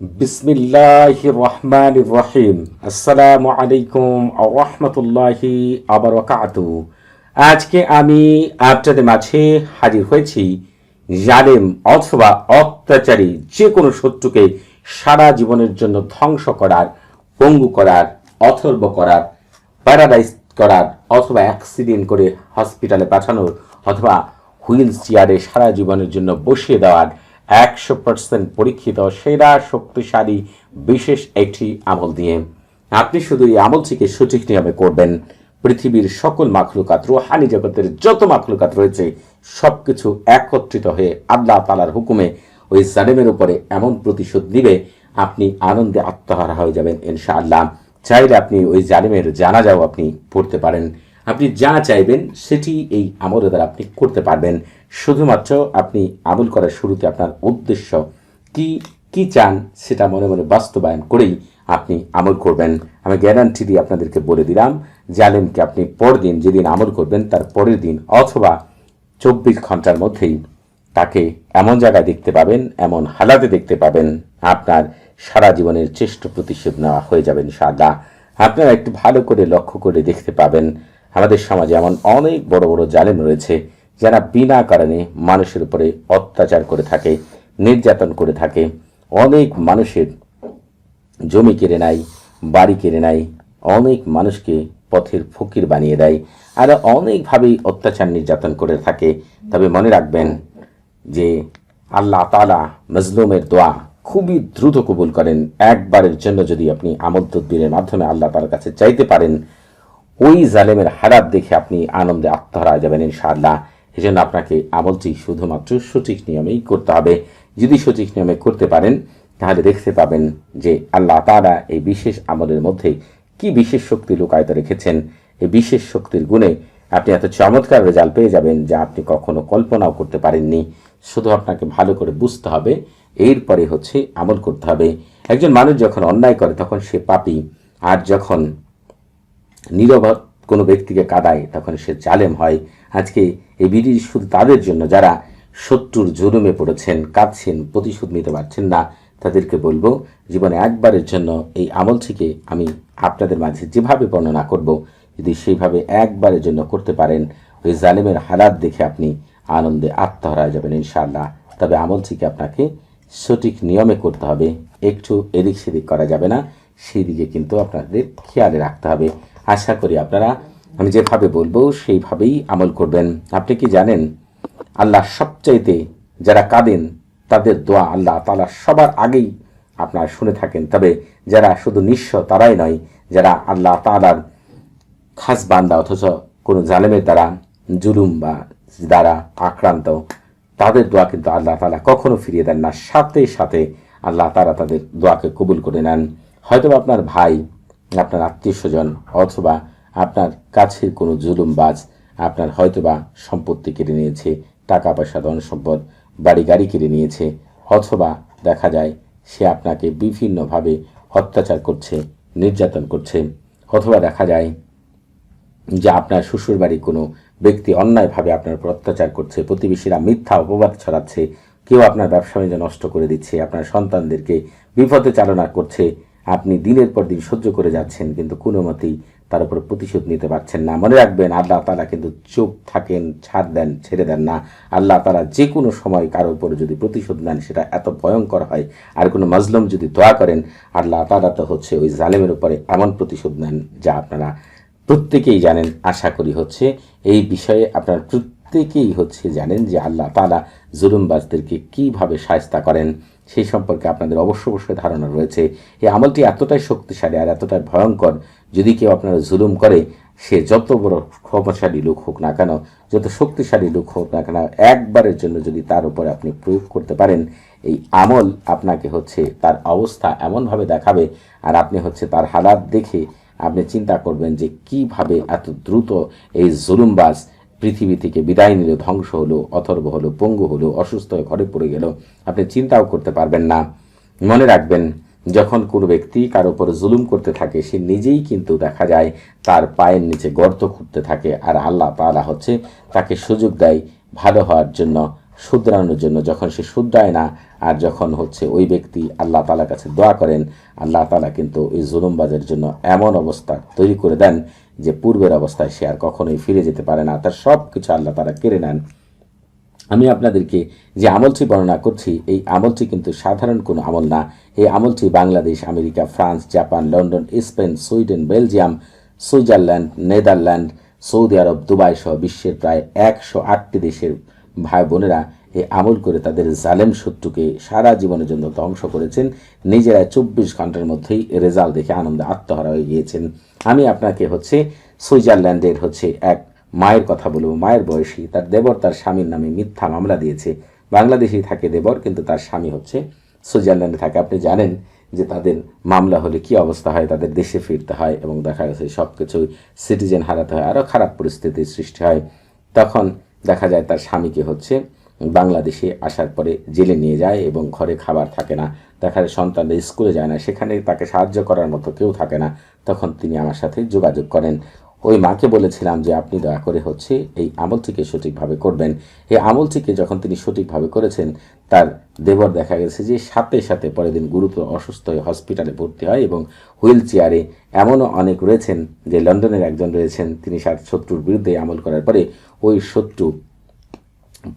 বিসমিল্লাহ রহমান রহিম। আসসালামু আলাইকুম রহমতুল্লাহি আবরকাতু আজকে আমি আপনাদের মাঝে হাজির হয়েছি জালেম অথবা অত্যাচারী যে কোনো শত্রুকে সারা জীবনের জন্য ধ্বংস করার, পঙ্গু করার, অথর্ব করার প্যারালাইজ করার অথবা অ্যাক্সিডেন্ট করে হসপিটালে পাঠানোর অথবা হুইল চেয়ারে সারা জীবনের জন্য বসিয়ে দেওয়ার একশো পার্সেন্ট পরীক্ষিত, সেরা শক্তিশালী, বিশেষ একটি আমল দিয়ে। আপনি শুধু এই আমলটিকে সঠিক নিয়মে করবেন। পৃথিবীর সকল মাখলুকাত, রুহানি জগতের যত মাখলুকাত রয়েছে, সবকিছু একত্রিত হয়ে আল্লাহ তালার হুকুমে ওই জালেমের উপরে এমন প্রতিশোধ নিবে, আপনি আনন্দে আত্মহারা হয়ে যাবেন ইনশাআল্লাহ। চাইলে আপনি ওই জালিমের জানাজাও আপনি পড়তে পারেন। আপনি যা চাইবেন সেটি এই আমলের দ্বারা আপনি করতে পারবেন। শুধুমাত্র আপনি আমল করার শুরুতে আপনার উদ্দেশ্য কি কি চান সেটা মনে মনে বাস্তবায়ন করেই আপনি আমল করবেন। আমি গ্যারান্টি দিয়ে আপনাদেরকে বলে দিলাম, জালেমকে আপনি পরদিন যেদিন আমল করবেন তার পরের দিন অথবা চব্বিশ ঘণ্টার মধ্যেই তাকে এমন জায়গায় দেখতে পাবেন, এমন হালাতে দেখতে পাবেন। আপনার সারা জীবনের চেষ্ট প্রতিশোধ নেওয়া হয়ে যাবে ইনশাআল্লাহ। আপনারা একটু ভালো করে লক্ষ্য করে দেখতে পাবেন আমাদের সমাজে এমন অনেক বড় বড় জালেম রয়েছে যারা বিনা কারণে মানুষের উপরে অত্যাচার করে থাকে, নির্যাতন করে থাকে। অনেক মানুষের জমি কেড়ে নেয়, বাড়ি কেড়ে নেয়, অনেক মানুষকে পথের ফকির বানিয়ে দেয়। আর অনেকভাবেই অত্যাচার, নির্যাতন করে থাকে। তবে মনে রাখবেন যে আল্লাহ তালা মজলুমের দোয়া খুবই দ্রুত কবুল করেন। একবারের জন্য যদি আপনি আমল তদ্বিরের মাধ্যমে আল্লাহ তালার কাছে চাইতে পারেন ওই জালেমের হারাত দেখে আপনি আনন্দে আত্মহারা যাবেন ইনশাআল্লাহ। এই জন্য আপনাকে আমলটি শুধুমাত্র সঠিক নিয়মেই করতে হবে। যদি সঠিক নিয়মে করতে পারেন, তাহলে দেখতে পাবেন যে আল্লাহ তারা এই বিশেষ আমলের মধ্যে কি বিশেষ শক্তি লুকায়িত রেখেছেন। এই বিশেষ শক্তির গুণে আপনি এত চমৎকার রেজাল্ট পেয়ে যাবেন যা আপনি কখনো কল্পনাও করতে পারেননি। শুধু আপনাকে ভালো করে বুঝতে হবে, এরপরে হচ্ছে আমল করতে হবে। একজন মানুষ যখন অন্যায় করে, তখন সে পাপি। আর যখন নীরব কোনো ব্যক্তিকে কাদায়, তখন সে জালেম হয়। আজকে এই বিধি শুধু তাদের জন্য, যারা শত্রুর জুলুমে পড়েছেন, কাঁদছেন, প্রতিশোধ নিতে পারছেন না, তাদেরকে বলব, জীবনে একবারের জন্য এই আমল আমলটিকে আমি আপনাদের মাঝে যেভাবে বর্ণনা করব, যদি সেইভাবে একবারের জন্য করতে পারেন, ওই জালেমের হালাত দেখে আপনি আনন্দে আত্মহারা যাবেন ইনশাআল্লাহ। তবে আমল আমলটিকে আপনাকে সঠিক নিয়মে করতে হবে, একটু এদিক সেদিক করা যাবে না সেই দিকে কিন্তু আপনাদের খেয়ালে রাখতে হবে। আশা করি আপনারা, আমি যেভাবে বলব সেইভাবেই আমল করবেন। আপনি কি জানেন, আল্লাহ সবচাইতে যারা কাঁদেন, তাদের দোয়া আল্লাহ তালা সবার আগেই আপনারা শুনে থাকেন। তবে যারা শুধু নিঃস্ব, তারাই নয়, যারা আল্লাহ তালার খাস বান্দা, অথচ কোনো জালেমের দ্বারা, জুলুম বা দ্বারা আক্রান্ত, তাদের দোয়া কিন্তু আল্লাহ তালা কখনো ফিরিয়ে দেন না। সাথে সাথে আল্লাহ তারা তাদের দোয়াকে কবুল করে নেন। হয়তো আপনার ভাই আপনার আত্মীয় স্বজন অথবা আপনার কাছের কোনো জুলুমবাজ আপনার হয়তোবা সম্পত্তি কেড়ে নিয়েছে টাকা পয়সা ধন সম্পদ বাড়ি গাড়ি কেড়ে নিয়েছে, অথবা দেখা যায় সে আপনাকে বিভিন্নভাবে অত্যাচার করছে, নির্যাতন করছে, অথবা দেখা যায় যে আপনার শ্বশুর বাড়ি কোনো ব্যক্তি অন্যায়ভাবে আপনার উপর অত্যাচার করছে, প্রতিবেশীরা মিথ্যা অপবাদ ছড়াচ্ছে, কেউ আপনার ব্যবসা বাণিজ্য নষ্ট করে দিচ্ছে, আপনার সন্তানদেরকে বিপদে চালনা করছে আপনি দিনের পর দিন সহ্য করে যাচ্ছেন, কিন্তু কোনো মতেই তার উপর প্রতিশোধ নিতে পারছেন না। মনে রাখবেন, আল্লাহ তালা কিন্তু চুপ থাকেন, ছাড় দেন, ছেড়ে দেন না। আল্লাহ তালা যে কোনো সময় কারও উপর যদি প্রতিশোধ নেন, সেটা এত ভয়ঙ্কর হয়। আর কোনো মজলুম যদি দোয়া করেন, আল্লাহ তালা তো হচ্ছে ওই জালেমের উপরে এমন প্রতিশোধ নেন যা আপনারা প্রত্যেকেই জানেন। আশা করি হচ্ছে এই বিষয়ে আপনার প্রত্যেকেই হচ্ছে জানেন যে আল্লাহ তালা জুলুমবাজদেরকে কীভাবে সায়স্তা করেন। সেই সম্পর্কে আপনাদের অবশ্য অবশ্যই ধারণা রয়েছে। এই আমলটি এতটাই শক্তিশালী আর এতটাই ভয়ঙ্কর, যদি কেউ আপনারা জুলুম করে, সে যত বড় ক্ষমতাশালী লোক হোক না কেন, যত শক্তিশালী লোক হোক না কেন, একবারের জন্য যদি তার উপরে আপনি প্রয়োগ করতে পারেন, এই আমল আপনাকে হচ্ছে তার অবস্থা এমনভাবে দেখাবে আর আপনি হচ্ছে তার হালাত দেখে আপনি চিন্তা করবেন যে কীভাবে এত দ্রুত এই জুলুমবাজ পৃথিবী থেকে বিদায় নিল, ধ্বংস হলো, অথর্ব হলো, পঙ্গু হলো, অসুস্থ হয়ে ঘরে পড়ে গেল। আপনি চিন্তাও করতে পারবেন না। মনে রাখবেন, যখন কোনো ব্যক্তি কারও উপর জুলুম করতে থাকে, সে নিজেই কিন্তু দেখা যায় তার পায়ের নিচে গর্ত খুঁড়তে থাকে আর আল্লাহ তালা হচ্ছে তাকে সুযোগ দেয় ভালো হওয়ার জন্য, শুধরানোর জন্য। যখন সে শুধরায় না, আর যখন হচ্ছে ওই ব্যক্তি আল্লাহ তালার কাছে দোয়া করেন, আল্লাহ তালা কিন্তু এই জুলুমবাজের জন্য এমন অবস্থা তৈরি করে দেন যে পূর্বের অবস্থায় সে আর কখনোই ফিরে যেতে পারে না, তার সব কিছু আল্লাহ তারা কেড়ে নেন। আমি আপনাদেরকে যে আমলটি বর্ণনা করছি, এই আমলটি কিন্তু সাধারণ কোনো আমল না। এই আমলটি Bangladesh, America, France, Japan, London, Spain, Sweden, Belgium, Switzerland, Netherland, Saudi Arabia, Dubai সহ বিশ্বের প্রায় একশো আটটি দেশের ভাই বোনেরা এই আমল করে তাদের জালেম শত্রুকে সারা জীবনের জন্য ধ্বংস করেছেন। নিজেরা চব্বিশ ঘণ্টার মধ্যেই রেজাল্ট দেখে আনন্দে আত্মহারা হয়ে গিয়েছেন। আমি আপনাকে হচ্ছে সুইজারল্যান্ডের হচ্ছে এক মায়ের কথা বলব। মায়ের বয়সী, তার দেবর তার স্বামীর নামে মিথ্যা মামলা দিয়েছে। বাংলাদেশেই থাকে দেবর, কিন্তু তার স্বামী হচ্ছে সুইজারল্যান্ডে থাকে। আপনি জানেন যে তাদের মামলা হলে কি অবস্থা হয়? তাদের দেশে ফিরতে হয় এবং দেখা গেছে সব কিছুই সিটিজেন হারাতে হয়। আরও খারাপ পরিস্থিতির সৃষ্টি হয়। তখন দেখা যায় তার স্বামীকে হচ্ছে বাংলাদেশে আসার পরে জেলে নিয়ে যায় এবং ঘরে খাবার থাকে না। দেখা যায় সন্তানরা স্কুলে যায় না, সেখানে তাকে সাহায্য করার মতো কেউ থাকে না। তখন তিনি আমার সাথে যোগাযোগ করেন। ওই মাকে বলেছিলাম যে, আপনি দয়া করে হচ্ছে এই আমলটিকে সঠিকভাবে করবেন। এই আমলটিকে যখন তিনি সঠিকভাবে করেছেন, তার দেবর দেখা গেছে যে, সাথে সাথে পরের দিন গুরুতর অসুস্থ হয়ে হসপিটালে ভর্তি হয় এবং হুইল চেয়ারে এমনও অনেক রয়েছেন যে, লন্ডনের একজন রয়েছেন। তিনি শত্রুর বিরুদ্ধে আমল করার পরে ওই শত্রু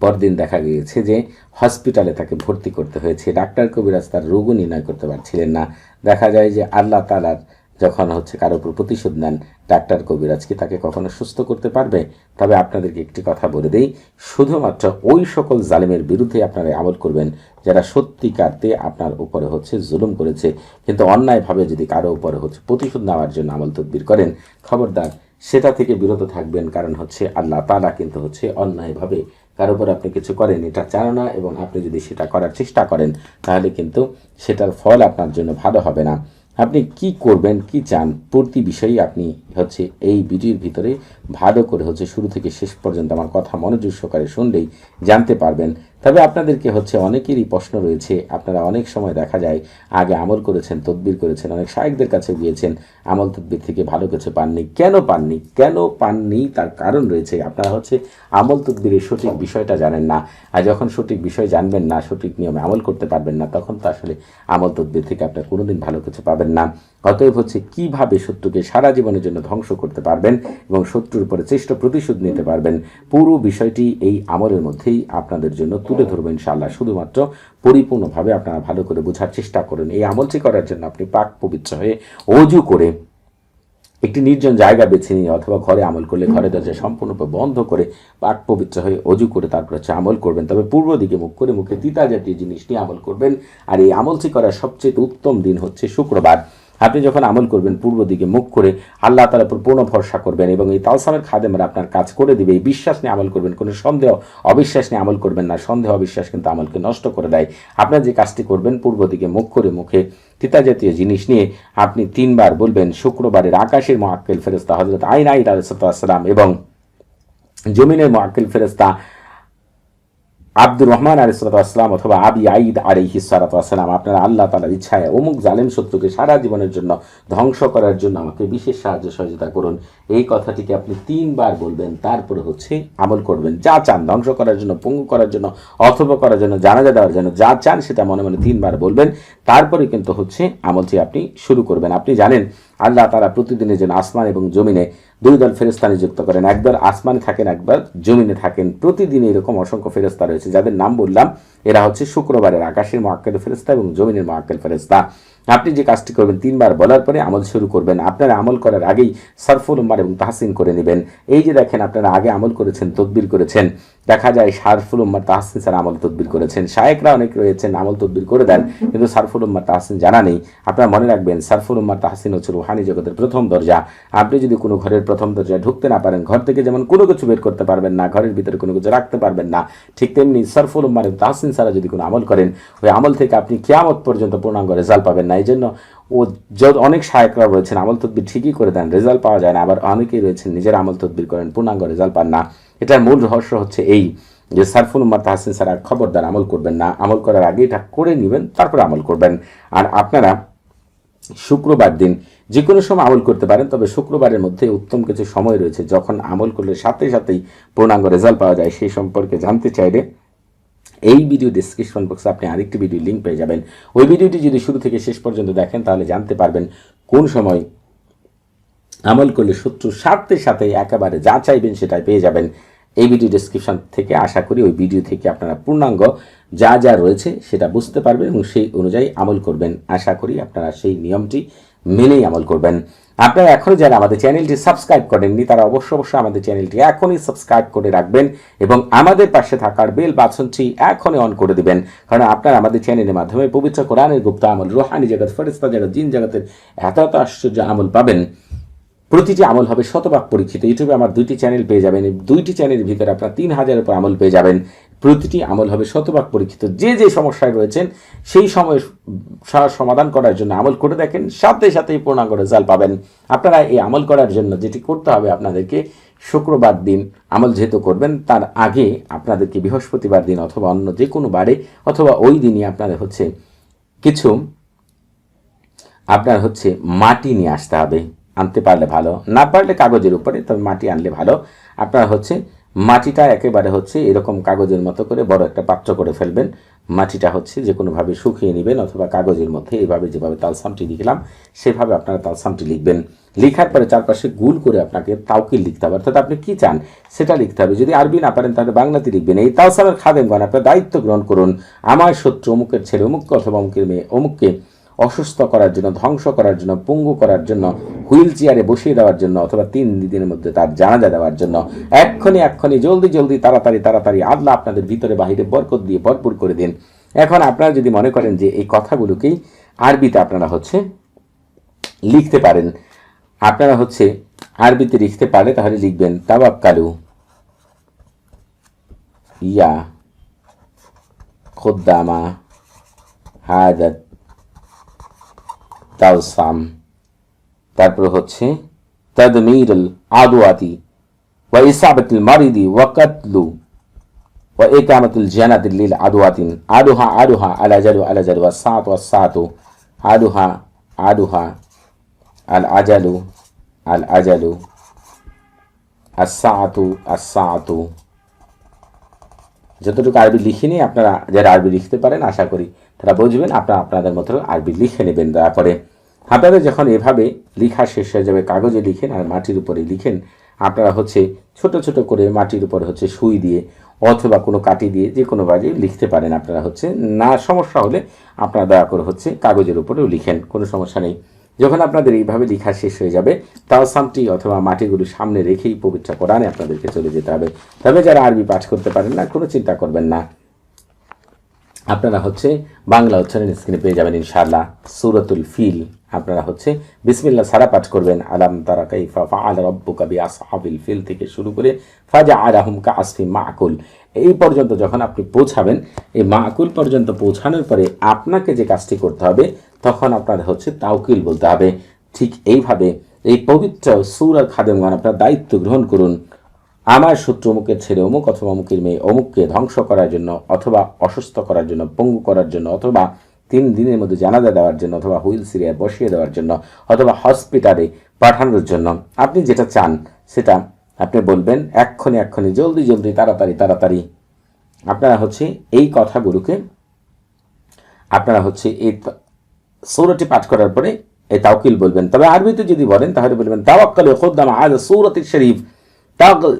পরদিন দেখা গিয়েছে যে হসপিটালে তাকে ভর্তি করতে হয়েছে। ডাক্তার কবিরাজ তার রোগও নির্ণয় করতে পারছিলেন না। দেখা যায় যে আল্লাহ তালার যখন হচ্ছে কারও উপর প্রতিশোধ নেন, ডাক্তার কবিরাজ কি তাকে কখনো সুস্থ করতে পারবে? তবে আপনাদেরকে একটি কথা বলে দেই, শুধুমাত্র ওই সকল জালিমের বিরুদ্ধে আপনারা আমল করবেন যারা সত্যিকারতে আপনার উপরে হচ্ছে জুলুম করেছে। কিন্তু অন্যায়ভাবে যদি কারও উপরে হচ্ছে প্রতিশোধ নেওয়ার জন্য আমল তদবির করেন, খবরদার সেটা থেকে বিরত থাকবেন। কারণ হচ্ছে আল্লাহ তালা কিন্তু হচ্ছে অন্যায়ভাবে কারও উপর আপনি কিছু করেন, এটা চান না এবং আপনি যদি সেটা করার চেষ্টা করেন, তাহলে কিন্তু সেটার ফল আপনার জন্য ভালো হবে না। আপনি কি করবেন, কি চান, প্রতি বিষয়ে আপনি হচ্ছে এই ভিডিওর ভিতরে ভালো করে হচ্ছে শুরু থেকে শেষ পর্যন্ত আমার কথা মনোযোগ সহকারে শুনলেই জানতে পারবেন। তবে আপনাদেরকে হচ্ছে অনেকেরই প্রশ্ন রয়েছে। আপনারা অনেক সময় দেখা যায় আগে আমল করেছেন, তদবির করেছেন, অনেক শায়কদের কাছে গিয়েছেন, আমল তদবির থেকে ভালো কিছু পাননি। কেন পাননি? কেন পাননি? তার কারণ রয়েছে। আপনারা হচ্ছে আমল তদবিরের সঠিক বিষয়টা জানেন না। আর যখন সঠিক বিষয় জানবেন না, সঠিক নিয়মে আমল করতে পারবেন না, তখন তো আসলে আমল তদবির থেকে আপনার কোনোদিন ভালো কিছু পাবেন না। অতএব হচ্ছে কীভাবে শত্রুকে সারা জীবনের জন্য ধ্বংস করতে পারবেন এবং শত্রুর উপরে চেষ্টা প্রতিশোধ নিতে পারবেন, পুরো বিষয়টি এই আমলের মধ্যেই আপনাদের জন্য তুলে ধরবেন ইনশাআল্লাহ। শুধুমাত্র পরিপূর্ণভাবে আপনারা ভালো করে বোঝার চেষ্টা করুন। এই আমলটি করার জন্য আপনি পাক পবিত্র হয়ে অজু করে একটি নির্জন জায়গা বেছে নিয়ে অথবা ঘরে আমল করলে ঘরে দরজা সম্পূর্ণরূপে বন্ধ করে পাক পবিত্র হয়ে অজু করে তারপর হচ্ছে আমল করবেন। তবে পূর্ব দিকে মুখ করে মুখে তিতা জাতীয় জিনিস নিয়ে আমল করবেন। আর এই আমলটি করার সবচেয়ে উত্তম দিন হচ্ছে শুক্রবার। আপনি যখন আমল করবেন পূর্ব দিকে মুখ করে, আল্লাহ তালার উপর পূর্ণ ভরসা করবেন এবং এই তালসামের খাদেমরা আপনার কাজ করে দিবে, এই বিশ্বাস নিয়ে আমল করবেন, কোনো সন্দেহ, অবিশ্বাস নিয়ে আমল করবেন না, সন্দেহ, অবিশ্বাস কিন্তু আমলকে নষ্ট করে দেয়। আপনার যে কাজটি করবেন পূর্ব দিকে মুখ করে মুখে তিতা জাতীয় জিনিস নিয়ে আপনি তিনবার বলবেন, শুক্রবারের আকাশের মহাক্কেল ফেরেস্তা হজরত আইন আইদ আলাইসালাম এবং জমিনের মহাক্কেল ফেরেস্তা আব্দুর রহমান আলী আলিসালাম অথবা আবি আইদ আলিহি সালাতাম আপনারা আল্লাহ তালার ইচ্ছায় অমুক জালেম শত্রুকে সারা জীবনের জন্য ধ্বংস করার জন্য আমাকে বিশেষ সাহায্য সহযোগিতা করুন। এই কথাটিকে আপনি তিনবার বলবেন, তারপরে হচ্ছে আমল করবেন। যা চান ধ্বংস করার জন্য, পঙ্গু করার জন্য, অথবা করার জন্য, জানাজা দেওয়ার জন্য যা চান সেটা মনে মনে তিনবার বলবেন। তারপরে কিন্তু হচ্ছে আমলটি আপনি শুরু করবেন। আপনি জানেন আল্লাহ তারা প্রতিদিনের জন্য আসমান এবং জমিনে দুই দল ফেরস্তা নিযুক্ত করেন। একদল আসমানে থাকেন, একবার জমিনে থাকেন। প্রতিদিন এরকম অসংখ্য ফেরস্তা রয়েছে। যাদের নাম বললাম, এরা হচ্ছে শুক্রবারের আকাশের মহাক্কেল ফেরস্তা এবং জমিনের মহাক্কেল ফেরেস্তা আপনি যে কাজটি করবেন তিনবার বলার পরে আমল শুরু করবেন। আপনারা আমল করার আগেই সরফুল উম্মার এবং তাহসিন করে নেবেন। এই যে দেখেন, আপনারা আগে আমল করেছেন, তদবির করেছেন। দেখা যায় সারফুল উম্মার তাহসিন স্যার আমল তদবির করেছেন। শায়েকরা অনেক রয়েছেন, আমল তদবির করে দেন, কিন্তু সারফুল উম্মার তাহসিন জানা নেই। আপনারা মনে রাখবেন, সারফুল উম্মার তাহসিন হচ্ছে রুহানি জগতের প্রথম দরজা। আপনি যদি কোনো ঘরের প্রথম দরজায় ঢুকতে না পারেন, ঘর থেকে যেমন কোনো কিছু বের করতে পারবেন না, ঘরের ভিতরে কোনো কিছু রাখতে পারবেন না, ঠিক তেমনি সরফুল উম্মার তাহসিন সারা যদি কোনো আমল করেন, ওই আমল থেকে আপনি কেয়ামত পর্যন্ত পূর্ণাঙ্গ রেজাল্ট পাবেন না। এই জন্য ও অনেক সহায়করা রয়েছেন আমল তদবির ঠিকই করে দেন, রেজাল্ট পাওয়া যায় না। আবার অনেকেই রয়েছেন নিজের আমল তদবির করেন, পূর্ণাঙ্গ রেজাল্ট পান না। এটার মূল রহস্য হচ্ছে এই যে সারফুল উম্মার তাহসিন সারা খবরদার আমল করবেন না। আমল করার আগে এটা করে নেবেন, তারপর আমল করবেন। আর আপনারা শুক্রবার দিন যে কোনো সময় আমল করতে পারেন, তবে শুক্রবারের মধ্যে উত্তম কিছু সময় রয়েছে। যখন আমল করলে সাথে সাথেই পূর্ণাঙ্গ রেজাল্ট পাওয়া যায়, সেই সম্পর্কে জানতে চাইলে এই ভিডিও ডিসক্রিপশন বক্সে আপনি আরেকটি ভিডিও লিঙ্ক পেয়ে যাবেন। ওই ভিডিওটি যদি শুরু থেকে শেষ পর্যন্ত দেখেন, তাহলে জানতে পারবেন কোন সময় আমল করলে শত্রুর সাথে সাথে একেবারে যা চাইবেন সেটাই পেয়ে যাবেন। এই ভিডিও ডিসক্রিপশন থেকে আশা করি ওই ভিডিও থেকে আপনারা পূর্ণাঙ্গ যা যা রয়েছে সেটা বুঝতে পারবেন এবং সেই অনুযায়ী আমল করবেন। আশা করি আপনারা সেই নিয়মটি মেনেই আমল করবেন। আপনারা এখনও যারা আমাদের চ্যানেলটি সাবস্ক্রাইব করেননি, তারা অবশ্য অবশ্যই আমাদের চ্যানেলটি এখনই সাবস্ক্রাইব করে রাখবেন এবং আমাদের পাশে থাকার বেল বাছনটি এখনই অন করে দিবেন। কারণ আপনারা আমাদের চ্যানেলের মাধ্যমে পবিত্র কোরআনের গুপ্ত আমল, রোহানি জগৎ ফেরিস্তা জগৎ, জিন জগতের এত এত আশ্চর্য আমল পাবেন। প্রতিটি আমল হবে শতভাগ পরীক্ষিত। ইউটিউবে আমার দুইটি চ্যানেল পেয়ে যাবেন। দুইটি চ্যানেলের ভিতরে আপনার তিন হাজারের উপর আমল পেয়ে যাবেন। প্রতিটি আমল হবে শতভাগ পরীক্ষিত। যে যে সমস্যায় রয়েছেন, সেই সময় সমাধান করার জন্য আমল করে দেখেন, সাথে সাথেই পূর্ণাঙ্গ রেজাল্ট পাবেন। আপনারা এই আমল করার জন্য যেটি করতে হবে আপনাদেরকে শুক্রবার দিন আমল যেহেতু করবেন, তার আগে আপনাদেরকে বৃহস্পতিবার দিন অথবা অন্য যে কোনো বারে অথবা ওই দিনই আপনাদের হচ্ছে কিছু, আপনার হচ্ছে মাটি নিয়ে আসতে হবে। আনতে পারলে ভালো, না পারলে কাগজের উপরে, তবে মাটি আনলে ভালো। আপনার হচ্ছে মাটিটা একেবারে হচ্ছে এরকম কাগজের মতো করে বড় একটা পাত্র করে ফেলবেন। মাটিটা হচ্ছে যে কোনোভাবে শুকিয়ে নেবেন অথবা কাগজের মধ্যে এইভাবে যেভাবে তালসামটি লিখলাম, সেভাবে আপনারা তালসামটি লিখবেন। লেখার পরে চারপাশে গুল করে আপনাকে তাওকিল লিখতে হবে। অর্থাৎ আপনি কী চান সেটা লিখতে হবে। যদি আরবি না পারেন তাহলে বাংলাতে লিখবেন। এই তালসামের খাদেমগণ, আপনার দায়িত্ব গ্রহণ করুন। আমার শত্রু অমুকের ছেলে অমুককে অথবা অমুকের মেয়ে, অমুককে অসুস্থ করার জন্য, ধ্বংস করার জন্য, পঙ্গু করার জন্য, হুইল চেয়ারে বসিয়ে দেওয়ার জন্য অথবা তিন দিনের মধ্যে তার জানাজা দেওয়ার জন্য এক্ষণি এক্ষণি জলদি জলদি, তাড়াতাড়ি তাড়াতাড়ি আল্লাহ আপনাদের ভিতরে বাহিরে বরকত দিয়ে ভরপুর করে দিন। এখন আপনারা যদি মনে করেন যে এই কথাগুলোকেই আরবিতে আপনারা হচ্ছে লিখতে পারেন, আপনারা হচ্ছে আরবিতে লিখতে পারে তাহলে লিখবেন তাবাক্কালু ইয়া খোদ্দামা হাজাত তালসাম তারপর হচ্ছে, তদমিরুল আদওয়াতি ওয়া ইসাবাতুল মারিদি ওয়া কাতলু ওয়া ইকামাতুল জানাতি লিল আদওয়াতিন। আদুহা আদুহা, আলা জালু আলা জালু ওয়া সাত, ওয়া সাতু। আদুহা আদুহা, আল আজালু আল আজালু। আসাতু আসাতু যতটুকু আরবি লিখিনি, আপনারা যারা আরবি লিখতে পারেন, আশা করি তারা বুঝবেন, আপনারা আপনাদের মতো আরবি লিখে নেবেন। দয়া করে আপনারা যখন এভাবে লিখা শেষ হয়ে যাবে, কাগজে লিখেন আর মাটির উপরে লিখেন, আপনারা হচ্ছে ছোট ছোট করে মাটির উপরে হচ্ছে সুই দিয়ে অথবা কোনো কাটি দিয়ে যে কোনো বাজে লিখতে পারেন আপনারা হচ্ছে। না, সমস্যা হলে আপনারা দয়া করে হচ্ছে কাগজের উপরেও লিখেন, কোনো সমস্যা নেই। যখন আপনাদের এইভাবে লেখা শেষ হয়ে যাবে তাওসামটি অথবা মাটিগুলো সামনে রেখেই পবিত্র কোরআনে আপনাদেরকে চলে যেতে হবে। তবে যারা আরবি পাঠ করতে পারেন না, কোনো চিন্তা করবেন না। আপনারা হচ্ছে বাংলা উচ্চারণ স্ক্রিনে পেয়ে যাবেন ইনশাআল্লাহ। সুরতুল ফিল। আপনারা হচ্ছে বিসমিল্লা সারা পাঠ করবেন। আলাম তারা কাইফা ফাআল রব্বুকা বিআসহাবিল ফিল থেকে শুরু করে ফাজা আলাহুম কা আসফি মাকুল। এই পর্যন্ত যখন আপনি পৌঁছাবেন, এই মাকুল পর্যন্ত পৌঁছানোর পরে আপনাকে যে কাজটি করতে হবে, তখন আপনার হচ্ছে তাওকিল বলতে হবে। ঠিক এইভাবে এই পবিত্র সুর খাদেমগান আপনার দায়িত্ব গ্রহণ করুন। আমার শত্রু অমুকের ছেলে অমুক অথবা অমুকের মেয়ে অমুককে ধ্বংস করার জন্য অথবা অসুস্থ করার জন্য, পঙ্গু করার জন্য, অথবা তিন দিনের মধ্যে জানাজা দেওয়ার জন্য, অথবা হুইল সিরিয়ায় বসিয়ে দেওয়ার জন্য, অথবা হসপিটালে পাঠানোর জন্য। আপনি যেটা চান সেটা আপনি বলবেন এক্ষণে এক্ষণে, জলদি জলদি, তাড়াতাড়ি তাড়াতাড়ি। আপনারা হচ্ছে এই কথাগুলোকে, আপনারা হচ্ছে এই সৌরটি পাঠ করার পরে এই তাওকিল বলবেন। তবে আরবিতে যদি বলেন তাহলে বলবেন, তাওয়াক্কাল খোদ্দাম আজ সৌরতির শরীফ তাগল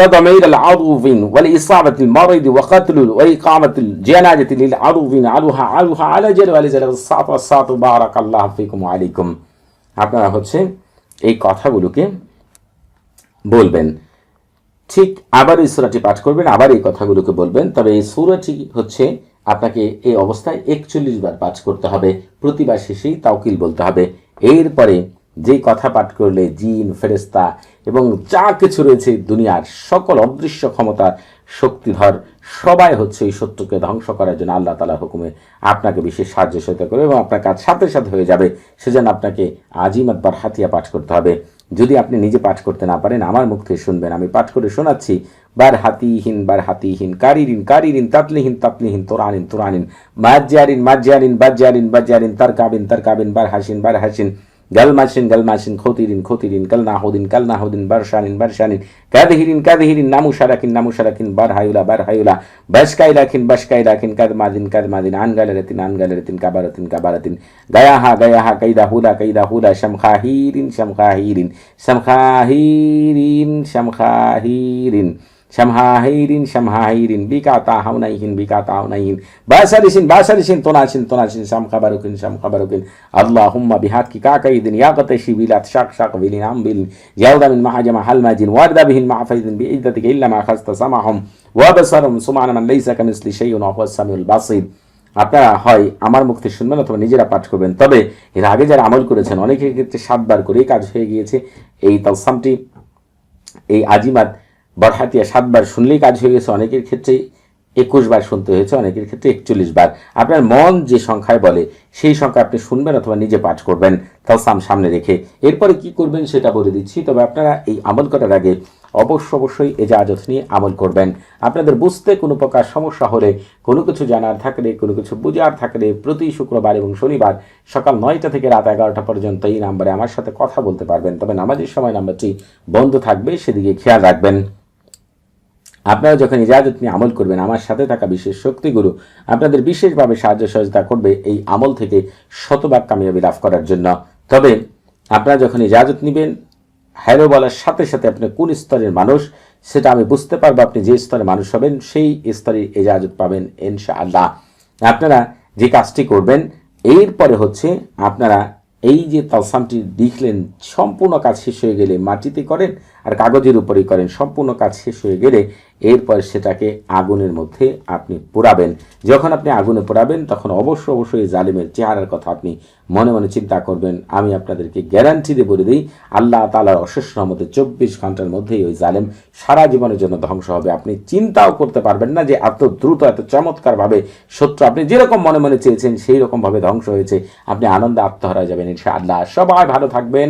تضمير العضوين والإصابة المريض وقتل وإقامة الجنازة للعضوين علوها علوها على جل وعلى جل الصاط والصاط بارك الله فيكم وعليكم আপনারা হচ্ছে এই কথাগুলোকে বলবেন ঠিক আবার এই সুরাটি পাঠ করবেন আবার এই কথাগুলোকে বলবেন তবে এই সুরাটি হচ্ছে আপনাকে এই অবস্থায় একচল্লিশ বার পাঠ করতে হবে প্রতিবার শেষেই তাওকিল বলতে হবে এরপরে যে কথা পাঠ করলে জিন ফেরেস্তা এবং যা কিছু রয়েছে দুনিয়ার সকল অদৃশ্য ক্ষমতা শক্তিধর সবাই হচ্ছে এই শত্রুকে ধ্বংস করার জন্য আল্লাহ তালার হুকুমে আপনাকে বিশেষ সাহায্য সহায়তা করবে এবং আপনার কাজ সাথে সাথে হয়ে যাবে। সেজন্য আপনাকে আজিম একবার হাতিয়া পাঠ করতে হবে। যদি আপনি নিজে পাঠ করতে না পারেন, আমার মুখ থেকে শুনবেন। আমি পাঠ করে শোনাচ্ছি বার হাতিহীন বার হাতিহীন কারিরিন কারিরিন, তাতলিহীন তাতলিহীন, তোরানিন তোরানিন, মাজ্জারিন মাজ্জারিন, বাজ্জারিন বাজ্জারিন তার কাবিন তার কাবিন বার হাসিন বার হাসিন গালমাসিন গালমাসিন খতিরিন খতিরিন কালনাহুদিন কালনাহুদিন বারশানিন বারশানিন কাদহিরিন কাদহিরিন নামুশারাকিন নামুশারাকিন বারহায়ুলা বারহায়ুলা বাসকাইলাখিন বাসকাইলাখিন কাদমাদিন কাদমাদিন আনগালারাতিন আনগালারাতিন কাবারাতিন কাবারাতিন গায়াহা গায়াহা কাইদা হুলা কাইদা হুলা শামখাহিরিন শামখাহিরিন শামখাহিরিন শামখাহিরিন শামহাহিরিন শামহাহিরিন বিকাতা হাউনাইহিন বিকাতা হাউনাইহিন বাসারিসিন বাসারিসিন তোনাসিন তোনাসিন শাম খাবারুকিন শাম খাবারুকিন আল্লাহুম্মা বিহাক্কি কাকাইদিন ইয়াকাতাশি বিলাত শাক শাক বিলিন আম বিলিন ইয়াউদা মিন মাহাজামা হালমাজিন ওয়ারদা বিহিন মাহফাইদিন বিইদ্দাতিকা ইল্লা মা খাস্তা সামাহুম ওয়া বাসারুম সুবহানা মান লাইসা কামিসলি শাইউন ওয়া হুয়াস সামিউল বাসীর আপনারা হয় আমার মুক্তি শুনবেন অথবা নিজেরা পাঠ করবেন। তবে এর আগে যারা আমল করেছেন, অনেকের ক্ষেত্রে সাতবার করেই কাজ হয়ে গিয়েছে। এই তালসামটি, এই আজিমাত বরহাতিয়া সাতবার শুনলেই কাজ হয়ে গেছে, অনেকের ক্ষেত্রে একুশ বার শুনতে হয়েছে, অনেকের ক্ষেত্রে একচল্লিশ বার আপনার মন যে সংখ্যায় বলে, সেই সংখ্যা আপনি শুনবেন অথবা নিজে পাঠ করবেন তালসাম সামনে রেখে। এরপরে কি করবেন সেটা বলে দিচ্ছি, তবে আপনারা এই আমল করার আগে অবশ্য অবশ্যই এ এজাজত নিয়ে আমল করবেন। আপনাদের বুঝতে কোনো প্রকার সমস্যা হলে, কোনো কিছু জানার থাকলে, কোনো কিছু বুঝার থাকলে প্রতি শুক্রবার এবং শনিবার সকাল নয়টা থেকে রাত এগারোটা পর্যন্ত এই নাম্বারে আমার সাথে কথা বলতে পারবেন। তবে নামাজের সময় নাম্বারটি বন্ধ থাকবে, সেদিকে খেয়াল রাখবেন। আপনারা যখন ইজাজত নিয়ে আমল করবেন, আমার সাথে থাকা বিশেষ শক্তিগুলো আপনাদের বিশেষভাবে সাহায্য সহযোগিতা করবে এই আমল থেকে শতভাগ কামিয়াবি লাভ করার জন্য। তবে আপনারা যখন ইজাজত নেবেন হ্যালো বলার সাথে সাথে আপনি কোন স্তরের মানুষ, সেটা আমি বুঝতে পারব আপনি যে স্তরের মানুষ হবেন, সেই স্তরে ইজাজত পাবেন ইনশা আল্লাহ আপনারা যে কাজটি করবেন, এরপরে হচ্ছে আপনারা এই যে তালসামটি লিখলেন, সম্পূর্ণ কাজ শেষ হয়ে গেলে মাটিতে করেন আর কাগজের উপরেই করেন। সম্পূর্ণ কাজ শেষ হয়ে গেলে এরপর সেটাকে আগুনের মধ্যে আপনি পোড়াবেন। যখন আপনি আগুনে পোড়াবেন, তখন অবশ্য অবশ্যই জালিমের চেহারার কথা আপনি মনে মনে চিন্তা করবেন। আমি আপনাদেরকে গ্যারান্টি দিয়ে বলে দিই, আল্লাহ তালার অশেষ রহমতে চব্বিশ ঘণ্টার মধ্যেই ওই জালেম সারা জীবনের জন্য ধ্বংস হবে। আপনি চিন্তাও করতে পারবেন না যে এত দ্রুত, এত চমৎকারভাবে শত্রু আপনি যেরকম মনে মনে চেয়েছেন সেই রকমভাবে ধ্বংস হয়েছে। আপনি আনন্দে আত্মহারা যাবেন। ইনশা আল্লাহ সবাই ভালো থাকবেন।